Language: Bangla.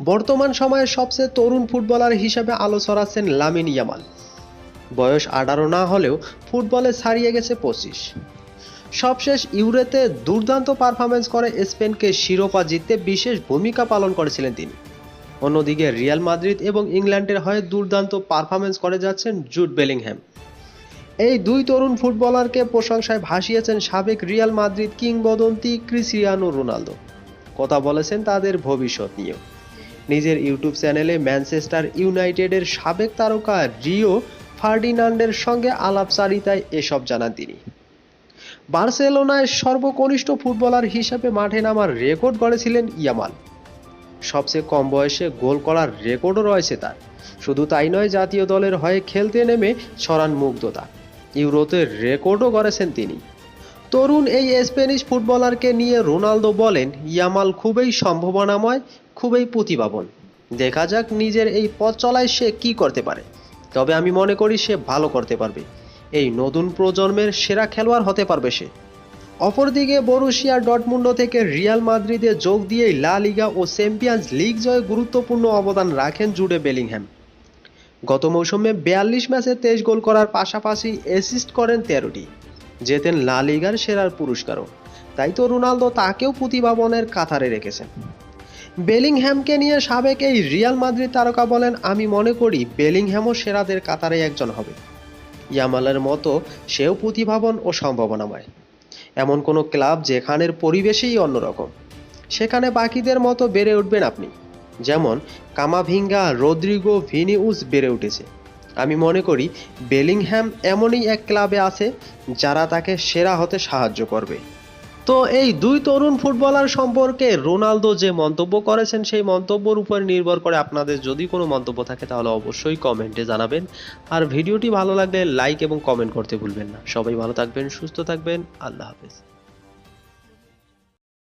বর্তমান সময়ে সবচেয়ে তরুণ ফুটবলার হিসেবে আলো ছড়াচ্ছেন লামিন ইয়ামাল। বয়স আঠারো না হলেও ফুটবলে ছাড়িয়ে গেছে পঁচিশ। সবশেষ ইউরোতে দুর্দান্ত পারফরমেন্স করে স্পেনকে শিরোপা জিততে বিশেষ ভূমিকা পালন করেছিলেন তিনি। অন্যদিকে রিয়াল মাদ্রিদ এবং ইংল্যান্ডের হয়ে দুর্দান্ত পারফরমেন্স করে যাচ্ছেন জুট বেলিংহ্যাম এই দুই তরুণ ফুটবলারকে প্রশংসায় ভাসিয়েছেন সাবেক রিয়াল মাদ্রিদ কিংবদন্তি ক্রিস্টিয়ানো রোনালদো। কথা বলেছেন তাদের ভবিষ্যৎ নিয়েও। নিজের ইউটিউব চ্যানেলে ম্যানচেস্টার ইউনাইটেডের সাবেক তারকা রিও ফার্ডিনান্ডের সঙ্গে আলাপচারিতায় এসব জানান তিনি। বার্সেলোনায় সর্বকনিষ্ঠ ফুটবলার হিসেবে মাঠে নামার রেকর্ড গড়েছিলেন ইয়ামাল। সবচেয়ে কম বয়সে গোল করার রেকর্ডও রয়েছে তার। শুধু তাই নয়, জাতীয় দলের হয়ে খেলতে নেমে ছড়ান মুগ্ধতা। ইউরোতে রেকর্ডও গড়েছেন তিনি। তরুণ এই স্প্যানিশ ফুটবলারকে নিয়ে রোনালদো বলেন, ইয়ামাল খুবই সম্ভাবনাময়, খুবই প্রতিভাবান। দেখা যাক নিজের এই পথ চলায় সে কি করতে পারে। তবে আমি মনে করি সে ভালো করতে পারবে। এই নতুন প্রজন্মের সেরা খেলোয়াড় হতে পারবে সে। অপরদিকে বরুশিয়া ডটমুন্ড থেকে রিয়াল মাদ্রিদে যোগ দিয়ে লা লিগা ও চ্যাম্পিয়ন্স লিগ জয়ে গুরুত্বপূর্ণ অবদান রাখেন জুডে বেলিংহ্যাম গত মৌসুমে বিয়াল্লিশ ম্যাচে তেইশ গোল করার পাশাপাশি অ্যাসিস্ট করেন তেরোটি। জেতেন লা লিগার সেরার পুরস্কারও। তাই তো রোনালদো তাকেও প্রতিভাবনের কাতারে রেখেছেন। বেলিংহ্যামকে নিয়ে সাবেক এই রিয়াল মাদ্রিদ তারকা বলেন, আমি মনে করি বেলিংহ্যামও সেরাদের কাতারে একজন হবে। ইয়ামালের মতো সেও প্রতিভাবন ও সম্ভাবনাময়। এমন কোনো ক্লাব যেখানের পরিবেশেই অন্যরকম। সেখানে বাকিদের মতো বেড়ে উঠবেন আপনি। যেমন কামাভিঙ্গা, রদ্রিগো, ভিনিউস বেড়ে উঠেছে। আমি মনে করি বেলিংহ্যাম এমনই এক ক্লাবে আছে যারা তাকে সেরা হতে সাহায্য করবে। তো এই দুই তরুণ ফুটবলার সম্পর্কে রোনালদো যে মন্তব্য করেছেন, সেই মন্তব্যের উপর নির্ভর করে আপনাদের যদি কোনো মন্তব্য থাকে, তাহলে অবশ্যই কমেন্টে জানাবেন। আর ভিডিওটি ভালো লাগলে লাইক এবং কমেন্ট করতে ভুলবেন না। সবাই ভালো থাকবেন, সুস্থ থাকবেন, আল্লাহ হাফেজ।